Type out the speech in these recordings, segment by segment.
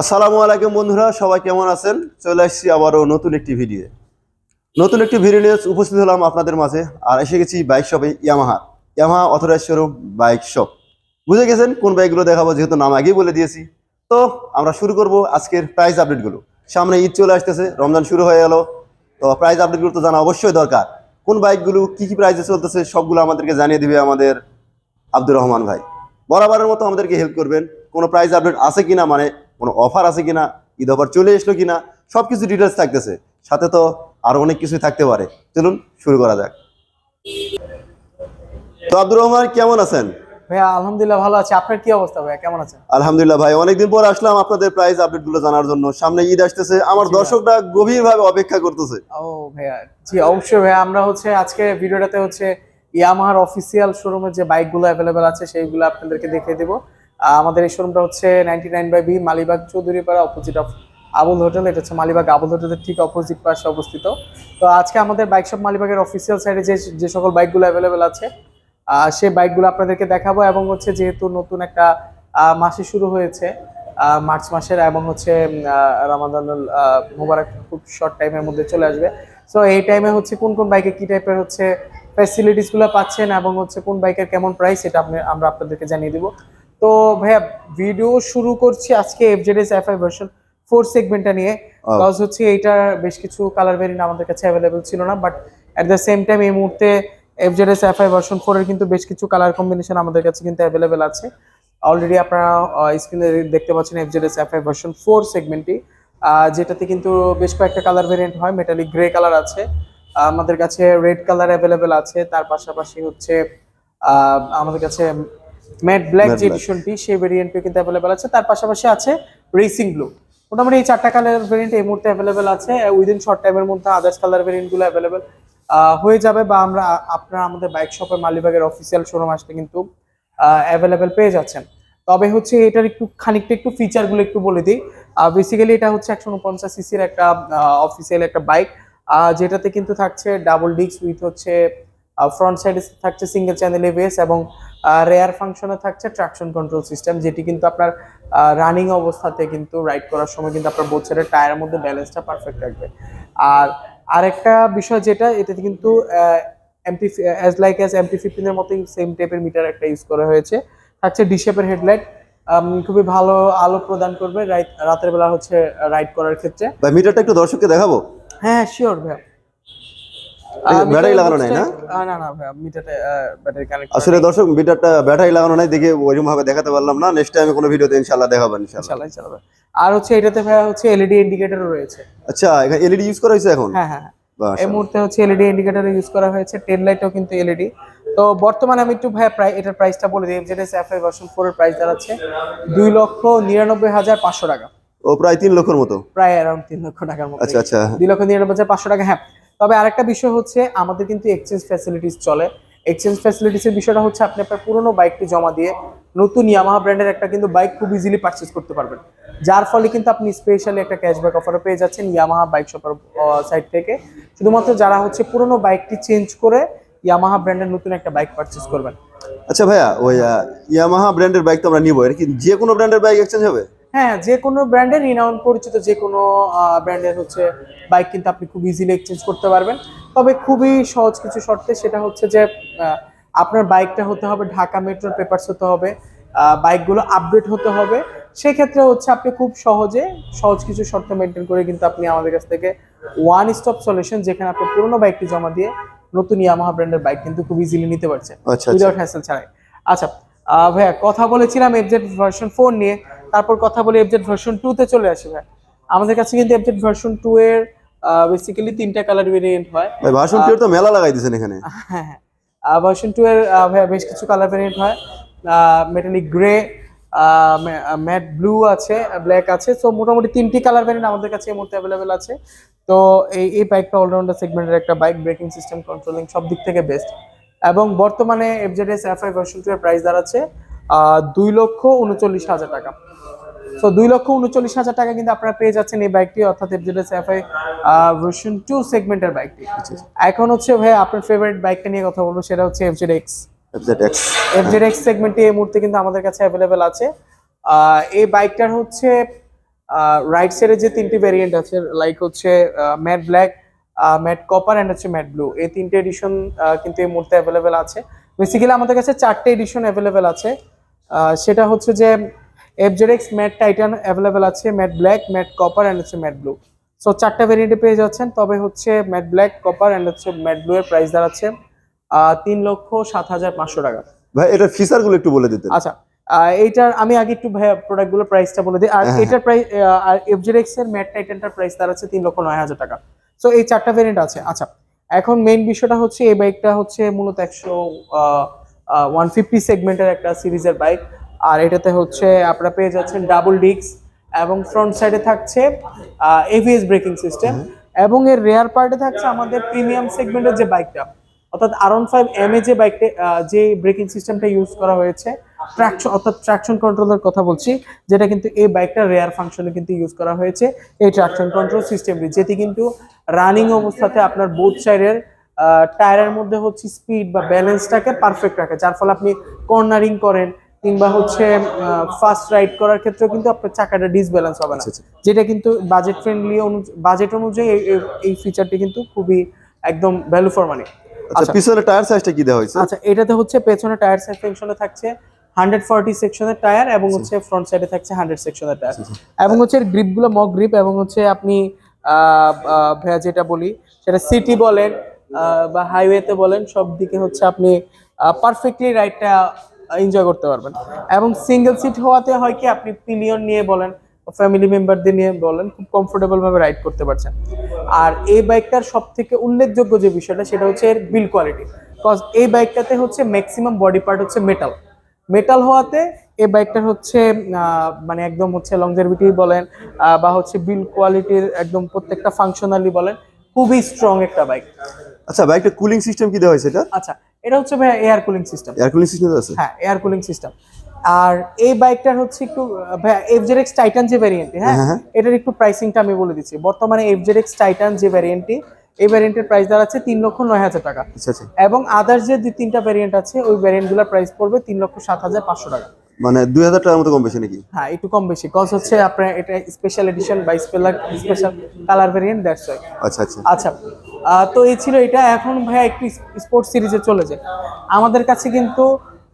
আসসালামু আলাইকুম বন্ধুরা, সবাই কেমন আছেন? চলে আসছি আবারও নতুন একটি ভিডিও নতুন একটি ভিডিও নিয়ে উপস্থিত হলাম আপনাদের মাঝে, আর এসে গেছি বাইক শপে Yamaha. Yamaha authorised showroom bike shop. বুঝে গেছেন কোন বাইকগুলো দেখাবো, যেহেতু নাম আগেই বলে দিয়েছি। তো আমরা শুরু করব আজকের প্রাইস আপডেটগুলো সামনে ঈদ চলে আসতেছে, রমজান শুরু হয়ে গেল। তো প্রাইস আপডেটগুলো তো জানা অবশ্যই দরকার। কোন বাইকগুলো, কি কি প্রাইসে চলতেছে, সবগুলো আমাদেরকে জানিয়ে দিবে আমাদের আব্দুর রহমান ভাই। বরাবরের মতো আমাদেরকে হেল্প করবেন। কোনো প্রাইস আপডেট আছে কিনা মানে কোনো অফার আছে কিনা ঈদ অফার চলে এসলো কিনা সব কিছু ডিটেলস থাকতেছে। সাথে তো আরও অনেক কিছুই থাকতে পারে। চলুন শুরু করা যাক। তো আব্দুর রহমান কেমন আছেন? ভাইয়া আলহামদুলিল্লাহ ভালো আছে। আপনার কি অবস্থা ভাইয়া? কেমন আছেন? আলহামদুলিল্লাহ ভাই অনেকদিন পর আসলাম আপনাদের প্রাইস আপডেটগুলো জানার জন্য। সামনে ঈদ আসতেছে। আমার দর্শকরা গভীর ভাবে অপেক্ষা করতেছে। ও ভাইয়া জি অবশ্যই ভাইয়া। আমরা হচ্ছে আজকে ভিডিওটাতে হচ্ছে ইয়ামাহার অফিসিয়াল শোরুমের যে বাইকগুলো অ্যাভেলেবেল আছে সেইগুলো আপনাদেরকে দেখিয়ে দেবো। আমাদের এই শোরুমটা হচ্ছে ninety nine by B Malibagh Chowdhurypara opposite of Abul hotel এটা হচ্ছে মালিবাগ আবুল হোটেলের ঠিক অপোজিট পাশে অবস্থিত। তো আজকে আমাদের বাইক শপ মালিবাগের অফিসিয়াল সাইডে যে যে সকল বাইকগুলো অ্যাভেলেবেল আছে সেই বাইকগুলো আপনাদেরকে দেখাবো এবং হচ্ছে যেহেতু নতুন একটা মাসে শুরু হয়েছে মার্চ মাসের এবং হচ্ছে রামাদানুল মুবারক খুব শর্ট টাইমের মধ্যে চলে আসবে। সো এই টাইমে হচ্ছে কোন কোন বাইকে কি টাইপের হচ্ছে ফ্যাসিলিটিসগুলো পাচ্ছেন এবং হচ্ছে কোন বাইকের কেমন প্রাইস এটা আপনি, আমরা আপনাদেরকে জানিয়ে দিব। তো ভাইয়া ভিডিও শুরু করছি আজকে এফজেডএস এফআই ভার্সন ফোর সেগমেন্টটা নিয়ে। কজ হচ্ছে এইটার বেশ কিছু কালার ভেরিয়েন্ট আমাদের কাছে অ্যাভেলেবেল ছিল না but at the same time এই মুহূর্তে এফজেডএস এফআই ভার্সন ফোর এর কিন্তু বেশ কিছু কালার কম্বিনেশন আমাদের কাছে কিন্তু অ্যাভেলেবেল আছে অলরেডি আপনারা স্ক্রিনে দেখতে পাচ্ছেন এফজেডএস এফআই ভার্সন ফোর সেগমেন্টটি যেটাতে কিন্তু বেশ কয়েকটা কালার ভেরিয়েন্ট হয় মেটালিক গ্রে কালার আছে আমাদের কাছে রেড কালার অ্যাভেলেবেল আছে তার পাশাপাশি হচ্ছে আহ, আমাদের কাছে ম্যাট ব্ল্যাক যে। এডিশনটি সেই ভেরিয়েন্টটি কিন্তু অ্যাভেলেবেল আছে। তার পাশাপাশি আছে রেসিং ব্লু মোটামুটি এই চারটা কালার ভেরিয়েন্ট এই মুহূর্তে অ্যাভেলেবেল আছে। উইদিন শর্ট টাইমের মধ্যে আদার্স কালার ভেরিয়েন্টগুলো অ্যাভেলেবেল হয়ে যাবে বা আমরা আপনারা আমাদের বাইক শপে মালিবাগের অফিসিয়াল শোরুম আসলে কিন্তু অ্যাভেলেবেল পেয়ে যাচ্ছেন। তবে হচ্ছে এটার একটু খানিকটা একটু ফিচারগুলো একটু বলে দিই। বেসিক্যালি এটা হচ্ছে একশো উনপঞ্চাশ সিসির একটা অফিসিয়াল একটা বাইক যেটাতে কিন্তু থাকছে ডাবল ডিস্ক উইথ হচ্ছে ফ্রন্ট সাইডে থাকছে সিঙ্গেল চ্যানেল এবিএস এবং রেয়ার ফাংশনে থাকছে ট্রাকশন কন্ট্রোল সিস্টেম যেটি কিন্তু আপনার রানিং অবস্থাতে কিন্তু রাইড করার সময় কিন্তু আপনার বোচের টায়ারের মধ্যে ব্যালেন্সটা পারফেক্ট রাখবে। আর আরেকটা বিষয় যেটা এটাতে কিন্তু MT as like as MT ফিফটিনের মতোই সেম টাইপের মিটার একটা ইউজ করা হয়েছে। থাকছে ডিশেপের হেডলাইট খুবই ভালো আলো প্রদান করবে রাইট রাতের বেলা হচ্ছে রাইড করার ক্ষেত্রে। ভাই মিটারটা একটু দর্শককে দেখাবো? হ্যাঁ শিওর এই ব্যাটারি লাগানো নাই না? না না ভাইয়া ব্যাটারি কানেক্ট আসলে দর্শক মিটারটা ব্যাটারি লাগানো নাই দেখে ওইরকম ভাবে দেখাতে পারলাম না। নেক্সট টাইমে কোনো ভিডিওতে ইনশাআল্লাহ দেখাবেন ইনশাআল্লাহ। চালাই আর হচ্ছে এটাতে হচ্ছে এলইডি ইন্ডিকেটরও রয়েছে। আচ্ছা এখানে এলইডি ইউজ করা হয়েছে এখন? হ্যাঁ হ্যাঁ হ্যাঁ। এই মুহূর্তে হচ্ছে এলইডি ইন্ডিকেটর ইউজ করা হয়েছে টেন লাইটও কিন্তু এলইডি তো বর্তমানে আমি একটু প্রায় এটার প্রাইসটা বলে দিই এমজেডএস এফআই ভার্সন ফোর এর প্রাইস দাঁড়াচ্ছে দুই লক্ষ নিরানব্বই হাজার পাঁচশো টাকা। ও প্রায় তিন লক্ষর মতো? প্রায় তিন লক্ষ টাকার মতো। আচ্ছা আচ্ছা। দুই লক্ষ নিরানব্বই হাজার পাঁচশো টাকা হ্যাঁ। তবে আরেকটা বিষয় হচ্ছে, আমাদের কিন্তু এক্সচেঞ্জ ফ্যাসিলিটিস চলে। এক্সচেঞ্জ ফ্যাসিলিটিসের বিষয়টা হচ্ছে, আপনি আপনার পুরোনো বাইকটি জমা দিয়ে নতুন ইয়ামাহা ব্র্যান্ডের একটা কিন্তু বাইক খুব ইজিলি পারচেজ করতে পারবেন। যার ফলে কিন্তু আপনি স্পেশালি একটা ক্যাশব্যাক অফারও পেয়ে যাচ্ছেন ইয়ামাহা বাইক শপার সাইট থেকে। শুধুমাত্র যারা হচ্ছে পুরোনো বাইকটি চেঞ্জ করে ইয়ামাহা ব্র্যান্ডের নতুন একটা বাইক পারচেজ করবেন। আচ্ছা ভাইয়া, ওই ইয়ামাহা ব্র্যান্ডের বাইক তো আমরা নিবো এটা কি যে কোনো ব্র্যান্ডের বাইক এক্সচেঞ্জ হবে? হ্যাঁ যে কোনো ব্র্যান্ডের রিনাউন পরিচিত যে কোনো ব্র্যান্ডের হচ্ছে বাইক কিন্তু আপনি খুব ইজিলি এক্সচেঞ্জ করতে পারবেন। তবে খুবই সহজ কিছু শর্তে সেটা হচ্ছে যে আপনার বাইকটা হতে হবে ঢাকা মেট্রোর পেপারস হতে হবে বাইকগুলো আপডেট হতে হবে। সেক্ষেত্রে হচ্ছে আপনি খুব সহজে সহজ কিছু শর্ত মেনটেন করে কিন্তু আপনি আমাদের কাছ থেকে ওয়ান স্টপ সলিউশন যেখানে আপনি পুরোনো বাইকটি জমা দিয়ে নতুন ইয়ামাহা ব্র্যান্ডের বাইক কিন্তু খুব ইজিলি নিতে পারছেন। আচ্ছা আচ্ছা। উইদাউট হ্যাসেল ছাড়াই। আচ্ছা ভাইয়া কথা বলেছিলাম এফজেড ভার্সন ফোর নিয়ে। তারপর কথা বলে এফজেড ভার্সন টু তে চলে আসি ভাই। আমাদের কাছে কিন্তু এফজেড ভার্সন টু এর বেসিক্যালি তিনটা কালার ভেরিয়েন্ট হয়। ভাই ভাষণ পিওর তো মেলা লাগাই দিয়েছেন এখানে। হ্যাঁ হ্যাঁ ভার্সন টু এর ভাইয়া বেশ কিছু কালার ভেরিয়েন্ট হয়। মেটালিক গ্রে ম্যাট ব্লু আছে ব্ল্যাক আছে। সো মোটামুটি তিনটি কালার ভেরিয়েন্ট আমাদের কাছে এই মুহূর্তে অ্যাভেলেবেল আছে। তো এই এই বাইকটা অলরাউন্ডার সেগমেন্টের একটা বাইক ব্রেকিং সিস্টেম কন্ট্রোলিং সব দিক থেকে বেস্ট এবং বর্তমানে এফজেডএস এফআই ভার্সন টু এর প্রাইস দাঁড়াচ্ছে দুই লক্ষ উনচল্লিশ হাজার টাকা। সো দুই লক্ষ উনচল্লিশ হাজার টাকা কিন্তু আপনারা পেয়ে যাচ্ছেন এই বাইকটি অর্থাৎ এফজেডএস এফআই ভার্সন টু। সেগমেন্টের বাইকটি এখন হচ্ছে ভাই আপনার ফেভারিট বাইকটা নিয়ে কথা বলব সেটা হচ্ছে এফজেড এক্স এফজেড এক্স সেগমেন্টটি এই মুহূর্তে কিন্তু আমাদের কাছে অ্যাভেলেবেল আছে। এই বাইকটার হচ্ছে রাইট সাইডে যে তিনটি ভেরিয়েন্ট আছে লাইক হচ্ছে matte black matte copper and হচ্ছে ম্যাট ব্লু এই তিনটে এডিশন কিন্তু এই মুহূর্তে অ্যাভেলেবেল আছে। বেসিক্যালি আমাদের কাছে চারটে এডিশন অ্যাভেলেবেল আছে। সেটা হচ্ছে যে এফজেডএক্স ম্যাট টাইটান অ্যাভেলেবেল আছে matte black matte copper and হচ্ছে ম্যাট ব্লু সো চারটা ভেরিয়েন্টে পেয়ে যাচ্ছেন তবে হচ্ছে ম্যাট ব্ল্যাক কপার অ্যান্ড হচ্ছে ম্যাট ব্লু এর প্রাইস দাঁড়াচ্ছে তিন লক্ষ সাত হাজার পাঁচশো টাকা। ভাই এটার ফিচারগুলো একটু বলে দিতে আচ্ছা এইটার আমি আগে একটু প্রোডাক্টগুলোর প্রাইসটা বলে দিই। আর হ্যাঁ, এটার প্রাইস আর এফজেডএক্স এর ম্যাট টাইটানটার প্রাইস দাঁড়াচ্ছে তিন লক্ষ নয় হাজার টাকা। সো এই চারটা ভেরিয়েন্ট আছে। আচ্ছা এখন মেইন বিষয়টা হচ্ছে এই বাইকটা হচ্ছে মূলত একশো ওয়ান ফিফটি সেগমেন্টের একটা সিরিজের বাইক। আর এটাতে হচ্ছে আপনারা পেয়ে যাচ্ছেন ডাবল ডিক্স এবং ফ্রন্ট সাইডে থাকছে এভিএস ব্রেকিং সিস্টেম এবং এর রেয়ার পার্টে থাকছে আমাদের প্রিমিয়াম সেগমেন্টের যে বাইকটা অর্থাৎ আরন ফাইভ এম এ যে বাইকটা যে ব্রেকিং সিস্টেমটা ইউজ করা হয়েছে ট্রাকশন অর্থাৎ ট্রাকশন কন্ট্রোলের কথা বলছি যেটা কিন্তু এই বাইকটা রেয়ার ফাংশনে কিন্তু ইউজ করা হয়েছে এই ট্রাকশন কন্ট্রোল সিস্টেমটি যেটি কিন্তু রানিং অবস্থাতে আপনার বোথ সাইডের টায়ারের মধ্যে হচ্ছে স্পিড বা ব্যালেন্সটাকে পারফেক্ট রাখে যার ফলে আপনি কর্নারিং করেন কিংবা হচ্ছে ফাস্ট রাইড করার ক্ষেত্রেও কিন্তু আপনার চাকাটা ডিসব্যালেন্স হবে না। আচ্ছা, আচ্ছা। যেটা কিন্তু বাজেট ফ্রেন্ডলি বাজেট অনুযায়ী এই- ফিচারটি কিন্তু খুবই একদম ভ্যালু ফর মানি আচ্ছা। পিছনে টায়ার সাইজটা কি দেওয়া হয়েছে? আচ্ছা এটাতে হচ্ছে পেছনে টায়ার সাইজ সেকশনে থাকছে হান্ড্রেড ফর্টি সেকশনের টায়ার এবং হচ্ছে ফ্রন্ট সাইডে থাকছে হান্ড্রেড সেকশনের টায়ার এবং হচ্ছে গ্রিপগুলো মক গ্রিপ এবং হচ্ছে আপনি যেটা বলি সেটা সিটি বলেন বা হাইওয়েতে বলেন, সব দিকে হচ্ছে আপনি পারফেক্টলি রাইডটা এনজয় করতে পারবেন। এবং সিঙ্গেল সিট হওয়াতে হয় কি, আপনি পিলিয়ন নিয়ে বলেন ফ্যামিলি মেম্বারদের নিয়ে বলেন, খুব কমফোর্টেবল ভাবে রাইড করতে পারছেন। আর এই বাইকটার সব থেকে উল্লেখযোগ্য যে বিষয়টা, সেটা হচ্ছে এর বিল কোয়ালিটি বিকজ এই বাইকটাতে হচ্ছে ম্যাক্সিমাম বডি পার্ট হচ্ছে মেটাল মেটাল হওয়াতে এই বাইকটার হচ্ছে মানে একদম হচ্ছে লংজারভিটি বলেন বা হচ্ছে বিল কোয়ালিটির একদম প্রত্যেকটা ফাংশনালি বলেন, খুবই স্ট্রং একটা বাইক আচ্ছা বাইকটা কুলিং সিস্টেম কি দেওয়া হয়েছে এটা? আচ্ছা এটা হচ্ছে ভাই air cooling system air cooling system আছে? হ্যাঁ এয়ার কুলিং সিস্টেম আর এই বাইকটার হচ্ছে একটু এফজেডএক্স টাইটান যে ভ্যারিয়েন্টটি হ্যাঁ? হ্যাঁ। এটার একটু প্রাইসিংটা আমি বলে দিচ্ছি। বর্তমানে এফজেডএক্স টাইটান যে ভ্যারিয়েন্টটি এই ভ্যারিয়েন্টের প্রাইস দাঁড়াচ্ছে তিন লক্ষ নয় হাজার টাকা। আচ্ছা আচ্ছা। এবং আদার্স যে দুই তিনটা ভ্যারিয়েন্ট আছে ওই ভ্যারিয়েন্টগুলোর প্রাইস পড়বে তিন লক্ষ সাত হাজার পাঁচশো টাকা। মানে দুই হাজার টাকার মতো কম বেশি নাকি? হ্যাঁ একটু কম বেশি কজ হচ্ছে আপনার এটা স্পেশাল এডিশন বা special special colour variant that's why আচ্ছা আচ্ছা। আচ্ছা তো এই ছিল এটা। এখন ভাইয়া একটু স্পোর্টস সিরিজে চলে যায় আমাদের কাছে কিন্তু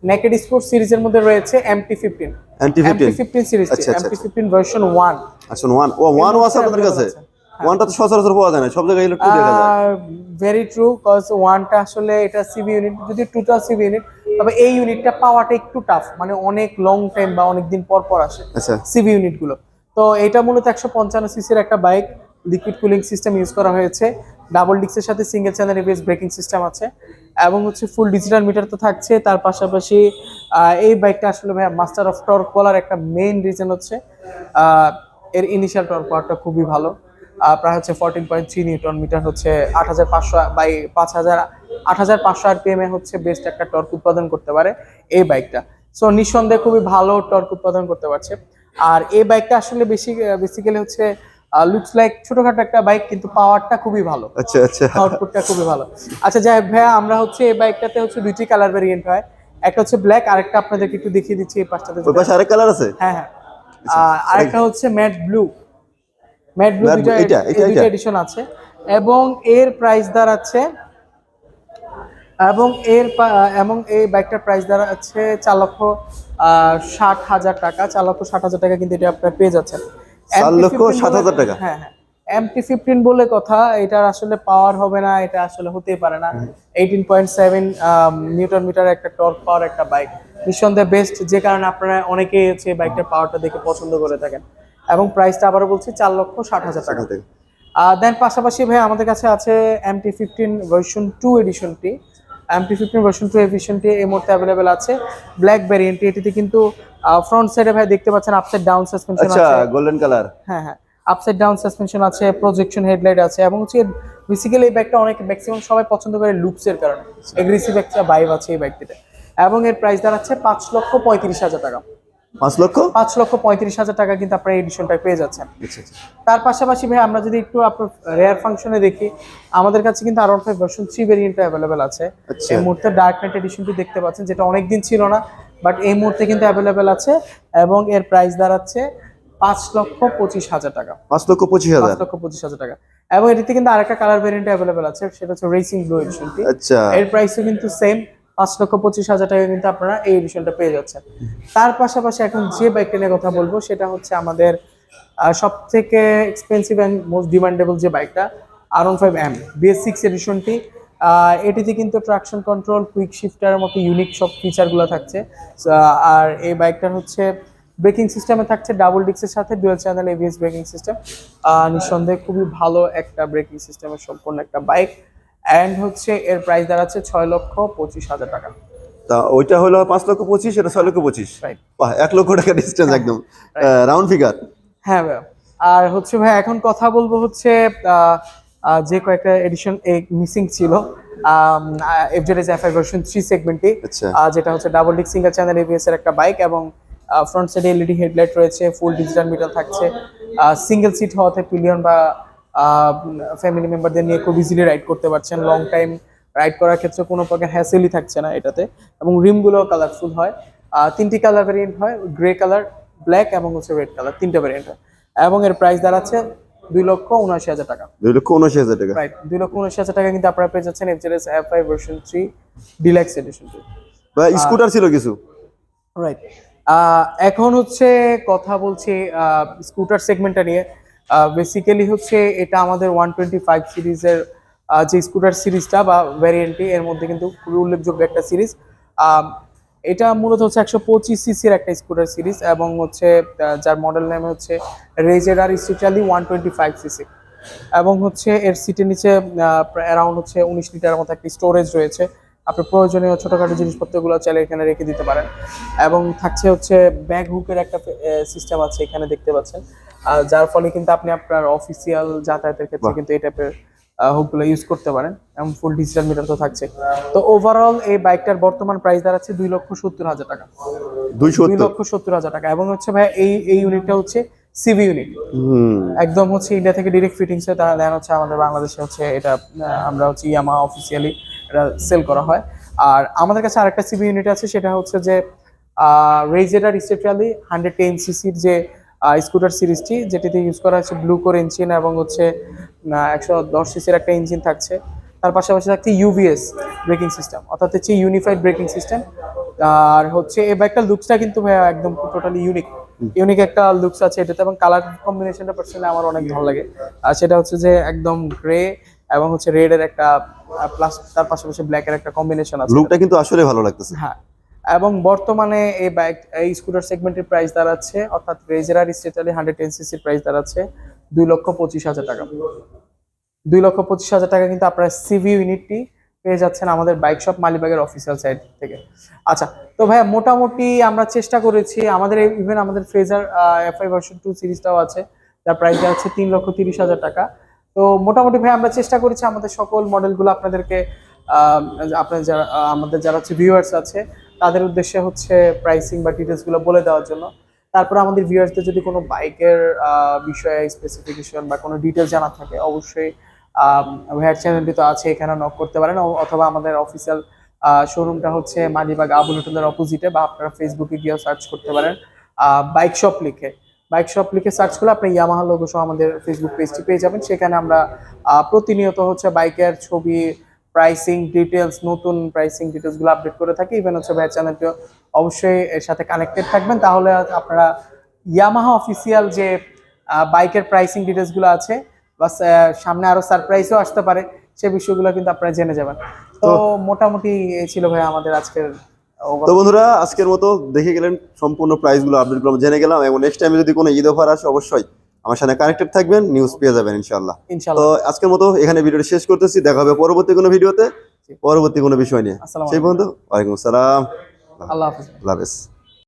নেকেড স্পোর্টস সিরিজের মধ্যে রয়েছে MT fifteen MT fifteen series আচ্ছা, আচ্ছা, এমটি ফিফটিন ভার্সন ওয়ান আচ্ছা ওয়ান ও ওয়ানও আছে আপনাদের কাছে? ওয়ানটা তো সচরাচর পাওয়া যায় না সব জায়গায় ইলেকট্রিক দেখা যায়। ভেরি ট্রু কজ ওয়ানটা আসলে এটা সিবি ইউনিট যদি টুটা সিবি ইউনিট তবে এই ইউনিটটা পাওয়াটা একটু টাফ মানে অনেক লং টাইম বা অনেক দিন পর পর আসে আচ্ছা। সিবি ইউনিটগুলো তো এটা মূলত একশো পঞ্চান্ন সিসির একটা bike liquid cooling system use করা হয়েছে। ডাবল ডিক্সের সাথে single channel ABS braking system আছে। এবং হচ্ছে ফুল ডিজিটাল মিটার তো থাকছে। তার পাশাপাশি এই বাইকটা আসলে ভাই মাস্টার অফ টর্ক বলার একটা মেইন রিজন হচ্ছে এর ইনিশিয়াল টর্ক পাওয়ারটা খুবই ভালো। প্রায় হচ্ছে fourteen point three newton metre হচ্ছে আট হাজার পাঁচশো বাই পাঁচ হাজার আট হাজার পাঁচশো আরপিএম এ হচ্ছে বেস্ট একটা টর্ক উৎপাদন করতে পারে এই বাইকটা সো নিঃসন্দেহে খুবই ভালো টর্ক উৎপাদন করতে পারছে। আর এই বাইকটা আসলে বেশি বেসিক্যালি হচ্ছে লুকস লাইক ছোটখাটো একটা বাইক কিন্তু পাওয়ারটা খুবই ভালো। আচ্ছা আচ্ছা। আউটপুটটা খুবই ভালো। আচ্ছা যাই ভাইয়া আমরা হচ্ছে এই বাইকটাতে হচ্ছে দুইটি কালার ভেরিয়েন্ট হয়। একটা হচ্ছে ব্ল্যাক আরেকটা আপনাদেরকে একটু দেখিয়ে দিচ্ছি এই পাঁচটাতে ওই পাশে আরেক কালার আছে? হ্যাঁ হ্যাঁ। আর আরেকটা। হচ্ছে ম্যাট ব্লু ম্যাট ব্লু এটা? এডিশন আছে। এবং এর প্রাইস দাঁড়াচ্ছে এবং এর এবং এই বাইকটার প্রাইস দাঁড়াচ্ছে চার লক্ষ ষাট হাজার টাকা চার লক্ষ ষাট হাজার টাকা কিন্তু এটা আপনার পেয়ে যাচ্ছেন। চার লক্ষ MT-15 ষাট হাজার টাকা? হ্যাঁ হ্যাঁ। এমটি ফিফটিন বলে কথা এটার আসলে পাওয়ার হবে না এটা আসলে হতেই পারে না। Eighteen point seven newton metre একটা টর্ক পাওয়ার একটা বাইক নিঃসন্দেহে বেস্ট যে কারণে আপনারা অনেকেই হচ্ছে বাইকটার পাওয়ারটা দেখে পছন্দ করে থাকেন। এবং প্রাইসটা আবারও বলছি চার লক্ষ ষাট হাজার টাকা। দেন পাশাপাশি ভাই আমাদের কাছে আছে এমটি ফিফটিন ভার্সন টু। এডিশনটি এমটি ফিফটিন ভার্সন টু এডিশনটি এই মুহূর্তে অ্যাভেলেবেল আছে। ব্ল্যাক ভ্যারিয়েন্টটি এটিতে কিন্তু ফ্রন্ট সাইডে ভাই দেখতে পাচ্ছেন আপসাইড ডাউন সাসপেনশন আচ্ছা আছে। গোল্ডেন কালার হ্যাঁ হ্যাঁ আপসাইড ডাউন সাসপেনশন আছে প্রজেকশন হেডলাইট আছে এবং হচ্ছে বেসিক্যালি এই ব্যাগটা অনেক ম্যাক্সিমাম সবাই পছন্দ করে লুকসের কারণে। এগ্রেসিভ একটা ভাইব আছে এই ব্যাগটিতে এবং এর প্রাইস দাঁড়াচ্ছে পাঁচ লক্ষ পঁয়ত্রিশ হাজার টাকা। পাঁচ লক্ষ? পাঁচ লক্ষ পঁয়ত্রিশ হাজার টাকা কিন্তু আপনার এডিশনটা পেয়ে যাচ্ছেন। আচ্ছা আচ্ছা। তার পাশাপাশি ভাই আমরা যদি একটু আপনার রেয়ার ফাংশনে দেখি আমাদের কাছে কিন্তু R one five version three ভেরিয়েন্টটা available আছে। আচ্ছা। এই মুহূর্তে ডার্ক নাইট এডিশনটি দেখতে পাচ্ছেন যেটা অনেক দিন ছিল না বাট এই মুহূর্তে কিন্তু অ্যাভেলেবেল আছে এবং এর প্রাইস দাঁড়াচ্ছে পাঁচ লক্ষ পঁচিশ হাজার টাকা। পাঁচ লক্ষ পঁচিশ পাঁচ হাজার লক্ষ পঁচিশ হাজার টাকা। এবং এটিতে কিন্তু আরেকটা কালার ভেরিয়েন্ট অ্যাভেলেবেল আছে সেটা হচ্ছে রেসিং ব্লু এডিশনটি আচ্ছা। এর প্রাইসও কিন্তু সেম পাঁচ লক্ষ পঁচিশ হাজার টাকা কিন্তু আপনারা এই এডিশনটা পেয়ে যাচ্ছেন। তার পাশাপাশি এখন যে বাইকটা নিয়ে কথা বলব, সেটা হচ্ছে আমাদের সব থেকে এক্সপেন্সিভ অ্যান্ড মোস্ট ডিমান্ডেবল যে বাইকটা R one five M BS six এডিশনটি এটিতে কিন্তু ট্রাকশন কন্ট্রোল কুইক শিফটারের মতো ইউনিক সব ফিচারগুলো থাকছে। আর এই বাইকটার হচ্ছে ব্রেকিং সিস্টেমে থাকছে ডাবল ডিক্সের সাথে dual channel ABS braking system নিঃসন্দেহে খুবই ভালো একটা ব্রেকিং সিস্টেমের সম্পূর্ণ একটা বাইক অ্যান্ড হচ্ছে এর প্রাইস দাঁড়াচ্ছে ছয় লক্ষ পঁচিশ হাজার টাকা। তা ওইটা হলো পাঁচ লক্ষ পঁচিশ এটা ছয় লক্ষ পঁচিশ। এক লক্ষ টাকা ডিস্টেন্স একদম। রাউন্ড ফিগার হ্যাঁ ভাইয়া। আর হচ্ছে ভাই এখন কথা বলব হচ্ছে যে কয়েকটা এডিশন মিসিং ছিল এফজেডএস এফআই ভার্সন থ্রি সেগমেন্টে যেটা হচ্ছে double disc single channel ABS এর একটা বাইক এবং ফ্রন্ট সাইডে এলইডি হেডলাইট রয়েছে ফুল ডিজিটাল মিটার থাকছে সিঙ্গেল সিট হওয়াতে পিলিয়ন বা ফ্যামিলি মেম্বারদের নিয়ে খুব ইজিলি রাইড করতে পারছেন। লং টাইম রাইড করার ক্ষেত্রে কোনো প্রকার হ্যাসেলই থাকছে না এটাতে। এবং রিমগুলো কালারফুল হয়। তিনটি কালার ভেরিয়েন্ট হয়। গ্রে কালার ব্ল্যাক এবং হচ্ছে রেড কালার তিনটা ভেরিয়েন্ট হয়। এবং এর প্রাইস দাঁড়াচ্ছে দুই লক্ষ উনআশি হাজার টাকা। দুই লক্ষ উনআশি হাজার টাকা। রাইট দুই লক্ষ উনআশি হাজার টাকা কিন্তু আপনারা পেয়ে যাচ্ছেন FZS F I version three deluxe edition বা স্কুটার ছিল কিছু? রাইট এখন হচ্ছে কথা বলছি স্কুটার সেগমেন্টটা নিয়ে। বেসিক্যালি হচ্ছে এটা আমাদের ওয়ান টোয়েন্টি ফাইভ সিরিজের যে স্কুটার সিরিজটা বা ভ্যারিয়েন্টটি এর মধ্যে কিন্তু খুবই উল্লেখযোগ্য একটা সিরিজ এটা মূলত হচ্ছে একশো পঁচিশ সিসির একটা স্কুটার সিরিজ এবং হচ্ছে যার মডেল নেম হচ্ছে রেজের আর specially one twenty five CC এবং হচ্ছে এর সিটের নিচে অ্যারাউন্ড হচ্ছে উনিশ লিটারের মতো একটা স্টোরেজ রয়েছে। আপনি প্রয়োজনীয় ছোটখাটো জিনিসপত্রগুলো চাইলে এখানে রেখে দিতে পারেন। এবং থাকছে হচ্ছে ব্যাগ হুকের একটা সিস্টেম আছে, এখানে দেখতে পাচ্ছেন। যার ফলে কিন্তু আপনি আপনার অফিসিয়াল যাতায়াতের ক্ষেত্রে কিন্তু এই টাইপের হুকগুলো ইউজ করতে পারেন। এবং ফুল ডিজিটাল মিটার তো থাকছে। তো ওভারঅল এই বাইকটার বর্তমান প্রাইস দাঁড়াচ্ছে দুই লক্ষ সত্তর হাজার টাকা। দুই লক্ষ সত্তর হাজার টাকা। এবং হচ্ছে ভাই এই এই ইউনিটটা হচ্ছে সিভি ইউনিট একদম হচ্ছে ইন্ডিয়া থেকে ডিরেক্ট ফিটিংস হয় দেন হচ্ছে আমাদের বাংলাদেশে হচ্ছে এটা আমরা হচ্ছে ইয়ামা অফিসিয়ালি এটা সেল করা হয়। আর আমাদের কাছে আরেকটা সিবি ইউনিট আছে সেটা হচ্ছে যে রেজেডার স্টেফিয়ালি হান্ড্রেড টেন সিসির যে স্কুটার সিরিজটি যেটিতে ইউজ করা হচ্ছে ব্লু কোর ইঞ্জিন এবং হচ্ছে একশো দশ সিসির একটা ইঞ্জিন থাকছে। তার পাশাপাশি থাকছে ইউভিএস ব্রেকিং সিস্টেম অর্থাৎ হচ্ছে ইউনিফাইড ব্রেকিং সিস্টেম আর হচ্ছে এই বাইকটার লুকসটা কিন্তু ভাইয়া একদম টোটালি ইউনিক ইউনিক একটা লুকস আছে এটাতে এবং কালার কম্বিনেশনটা পার্সোনালি আমার অনেক ভালো লাগে। আর সেটা হচ্ছে যে একদম গ্রে এবং হচ্ছে রেড এর একটা প্লাস তার পাশাপাশি ব্ল্যাক এর একটা কম্বিনেশন আছে। লুকটা কিন্তু আসলে ভালো লাগতেছে। হ্যাঁ। এবং বর্তমানে এই বাইক, এই স্কুটার সেগমেন্টের প্রাইস দাঁড়াচ্ছে, অর্থাৎ রেজার স্টেটালি হান্ড্রেড টেন সিসির প্রাইস দাঁড়াচ্ছে দুই লক্ষ পঁচিশ হাজার টাকা। দুই লক্ষ পঁচিশ হাজার টাকা কিন্তু আপনারা সিভি ইউনিটটি পেয়ে যাচ্ছেন আমাদের বাইক শপ মালিবাগের অফিসিয়াল সাইট থেকে। আচ্ছা তো ভাইয়া মোটামুটি আমরা চেষ্টা করেছি, আমাদের ইভেন আমাদের ফ্রেজার এফআই ভার্সন টু সিরিজটাও আছে, যার প্রাইস হচ্ছে তিন লক্ষ তিরিশ হাজার টাকা। তো মোটামুটি ভাই আমরা চেষ্টা করেছি আমাদের সকল মডেলগুলো আপনাদেরকে আপনার যারা আমাদের যারা হচ্ছে ভিউয়ার্স আছে তাদের উদ্দেশ্যে হচ্ছে প্রাইসিং বা ডিটেলসগুলো বলে দেওয়ার জন্য। তারপর আমাদের ভিউয়ার্সদের যদি কোনো বাইকের বিষয়ে স্পেসিফিকেশন বা কোনো ডিটেলস জানা থাকে, অবশ্যই ভাইয়ার চ্যানেলটি তো আছে, এখানে নক করতে পারেন। অথবা আমাদের অফিসিয়াল শোরুমটা হচ্ছে মালিবাগ আবুল হোটেলের অপোজিটে বা আপনারা ফেসবুকে গিয়েও সার্চ করতে পারেন। বাইক শপ লিখে। বাইক শপ লিখে সার্চ করলে আপনি ইয়ামাহা লোগো সহ আমাদের ফেসবুক পেজটি পেয়ে যাবেন। সেখানে আমরা প্রতিনিয়ত হচ্ছে বাইকের ছবি প্রাইসিং ডিটেলস নতুন প্রাইসিং ডিটেলসগুলো আপডেট করে থাকি। ইভেন হচ্ছে ভাইয়ের চ্যানেলটিও অবশ্যই এর সাথে কানেক্টেড থাকবেন। তাহলে আপনারা ইয়ামাহা অফিসিয়াল যে বাইকের প্রাইসিং ডিটেলসগুলো আছে বা সামনে আরও সারপ্রাইজও আসতে পারে সে বিষয়গুলো কিন্তু আপনারা জেনে যাবেন। তো মোটামুটি এই ছিল ভাই আমাদের আজকের তো বন্ধুরা আজকের মতো দেখে গেলেন সম্পূর্ণ প্রাইসগুলো করলাম জেনে গেলাম এবং নেক্সট টাইমে যদি কোনো ঈদ অফার আসে অবশ্যই আমার সাথে কানেক্টেড থাকবেন নিউজ পেয়ে যাবেন ইনশাল্লাহ তো আজকের মতো এখানে ভিডিওটা শেষ করতেছি দেখা হবে পরবর্তী কোনো ভিডিওতে। পরবর্তী কোনো বিষয় নিয়ে। সেই পর্যন্ত ওয়ালাইকুম আসসালাম। আল্লাহ হাফিজ। আল্লাহ হাফেজ।